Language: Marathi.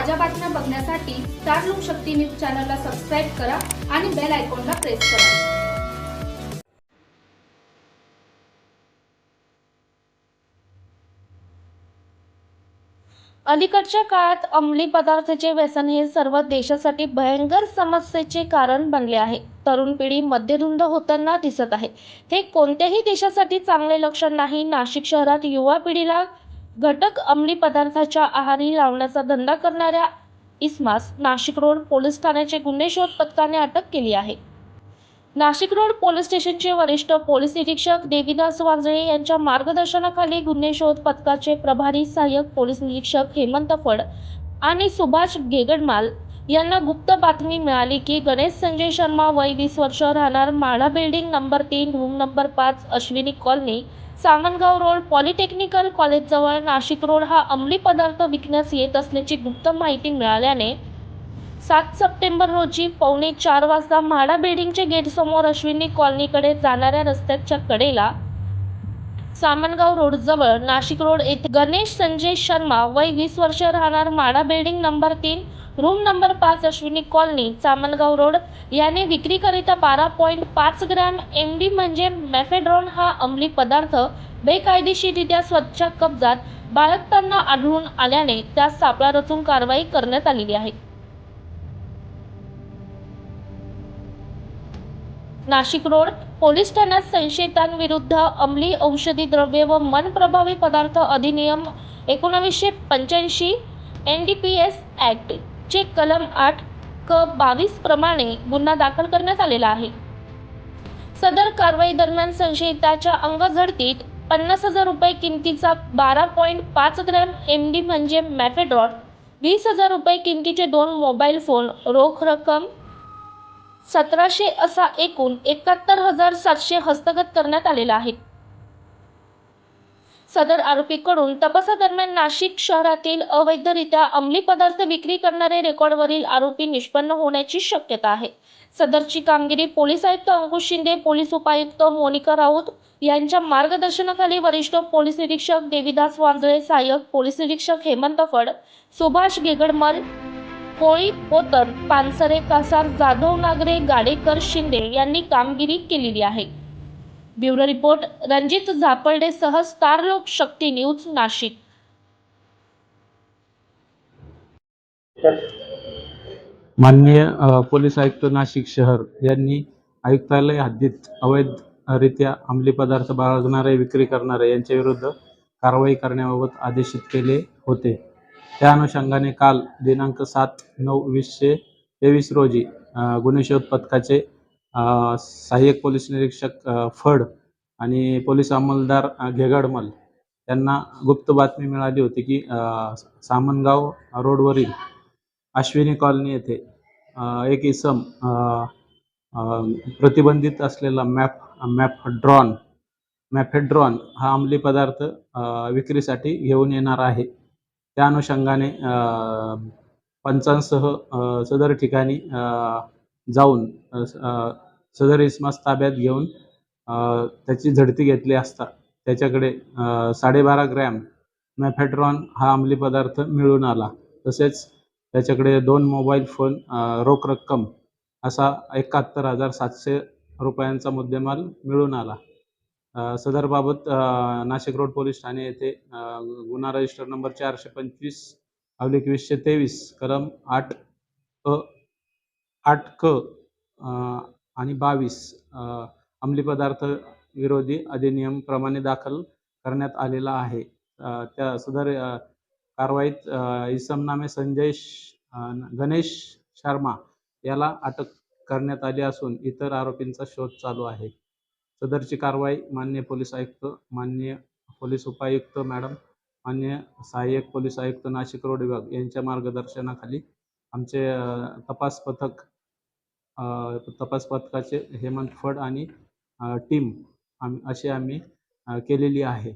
ताज्या बातम्या बघण्यासाठी स्टार लोकशक्ती न्यूज चॅनलला सबस्क्राईब करा आणि बेल आयकॉनला प्रेस करा. अलीकडच्या काळात अंमली पदार्थाचे व्यसन हे सर्व देशासाठी भयंकर समस्येचे कारण बनले आहे. तरुण पिढी मद्यधुंद होताना दिसत आहे. हे कोणत्याही देशासाठी चांगले लक्षण नाही. नाशिक शहरात युवा पिढीला घटक अंमली पदार्थाच्या आहारी लावण्याचा धंदा करणाऱ्या इस्मास नाशिक रोड पोलीस ठाण्याचे गुन्हे शोध पथकाने अटक केली आहे. नाशिक रोड पोलीस स्टेशनचे वरिष्ठ पोलीस निरीक्षक देवीदास वांजळे यांच्या मार्गदर्शनाखाली गुन्हे शोध पथकाचे प्रभारी सहाय्यक पोलीस निरीक्षक हेमंत फड आणि सुभाष गेगडमाल यांना गुप्त बातमी मिळाली की गणेश संजय शर्मा वय वीस वर्ष राहणार माढा बिल्डिंग नंबर तीन रूम नंबर पाच Ashwini colony Sangangaon road polytechnical कॉलेजजवळ Nashik road हा अंमली पदार्थ विकण्यास येत असल्याची गुप्त माहिती मिळाल्याने सात सप्टेंबर रोजी पावणे चार वाजता म्हाडा बिल्डिंगचे गेटसमोर अश्विनी कॉलनीकडे जाणाऱ्या रस्त्याच्या कडेला सामनगाव रोड जवळ नाशिक रोड येथे गणेश संजय शर्मा वय वीस वर्ष राहणार माडा बिल्डिंग नंबर तीन रूम नंबर पाच अश्विनी कॉलनी सामनगाव रोड. याने विक्रीकरिता बारा पॉईंट पाच ग्रॅम एम डी म्हणजे मॅफेड्रॉन हा अंमली पदार्थ बेकायदेशीररित्या स्वच्छ कब्जात बाळगताना आढळून आल्याने त्यास सापळा रचून कारवाई करण्यात आलेली आहे. नाशिक रोड पोलीस ठाण्यात संशयितांविरुद्ध अंमली औषधी द्रव्ये व मन प्रभावी पदार्थ अधिनियम एकोणावीसशे पंच्याऐंशी N D P S act चे कलम आठ क बावीस प्रमाणे गुन्हा दाखल करण्यात आलेला आहे. सदर कारवाई दरम्यान संशयिताच्या अंगझडतीत पन्नास हजार रुपये किमतीचा बारा पॉईंट पाच ग्रॅम एम डी म्हणजे मॅफेड्रॉन वीस हजार रुपये किमतीचे दोन मोबाईल फोन रोख रक्कम सतराशे असा एकूण एकाहत्तर हजार सातशे हस्तगत करण्यात आलेला आहे. सदर आरोपीकडून तपासादरम्यान नाशिक शहरातील अवैधरित्या अंमली पदार्थ विक्री करणारे रेकॉर्डवरील आरोपी निष्पन्न होण्याची शक्यता आहे. सदरची कामगिरी पोलीस आयुक्त अंकुश शिंदे पोलीस उपायुक्त मोनिका राऊत यांच्या मार्गदर्शनाखाली वरिष्ठ पोलीस निरीक्षक देवीदास वांजळे सहाय्यक पोलीस निरीक्षक हेमंत फड सुभाष गेगडमल कोळी पोतर पानसरे कासार जाधव नागरे गाडेकर शिंदे यांनी कामगिरी केलेली आहे. ब्युरो रिपोर्ट रणजित झापर्डे सह स्टार लोक शक्ती न्यूज नाशिक. माननीय पोलीस आयुक्त नाशिक शहर यांनी आयुक्तालय हद्दीत अवैधरित्या अंमली पदार्थ बाळगणारे विक्री करणारे यांच्या विरुद्ध कारवाई करण्याबाबत आदेशित केले होते. त्या अनुषंगाने काल दिनांक सात नऊ वीसशे तेवीस रोजी गुन्हे शोध पथकाचे सहाय्यक पोलीस निरीक्षक फड आणि पोलीस अंमलदार घेगाडमल घेगडमल यांना गुप्त बातमी मिळाली होती की सामनगाव रोडवरील अश्विनी कॉलनी येथे एक इसम प्रतिबंधित असलेला मॅप मॅफड्रॉन मॅफेड्रॉन हा अंमली पदार्थ विक्रीसाठी घेऊन येणार आहे. त्या अनुषंगाने पंचांसह सदर ठिकाणी जाऊन सदर इस्मास ताब्यात घेऊन त्याची झडती घेतली असता त्याच्याकडे साडेबारा ग्रॅम मॅफेड्रॉन हा अंमली पदार्थ मिळून आला. तसेच त्याच्याकडे दोन मोबाईल फोन रोख रक्कम असा एकाहत्तर हजार सातशे रुपयांचा मुद्देमाल मिळून आला. सदरबाबत नाशिक रोड पोलीस ठाणे येथे गुन्हा रजिस्टर नंबर चारशे पंचवीस अवलिक वीसशे तेवीस कलम आठ अ आठ क आणि बावीस अंमली पदार्थ विरोधी अधिनियमप्रमाणे दाखल करण्यात आलेला आहे. त्या सदर कारवाईत इसमनामे संजय गणेश शर्मा याला अटक करण्यात आली असून इतर आरोपींचा शोध चालू आहे. सदरची कारवाई माननीय पोलीस आयुक्त माननीय पोलीस उपायुक्त मॅडम मान्य सहाय्यक पोलीस आयुक्त नाशिक रोड विभाग यांच्या मार्गदर्शनाखाली आमचे तपास पथक तपास पथकाचे हेमंत फड आणि टीम आम अशी आम्ही केलेली आहे.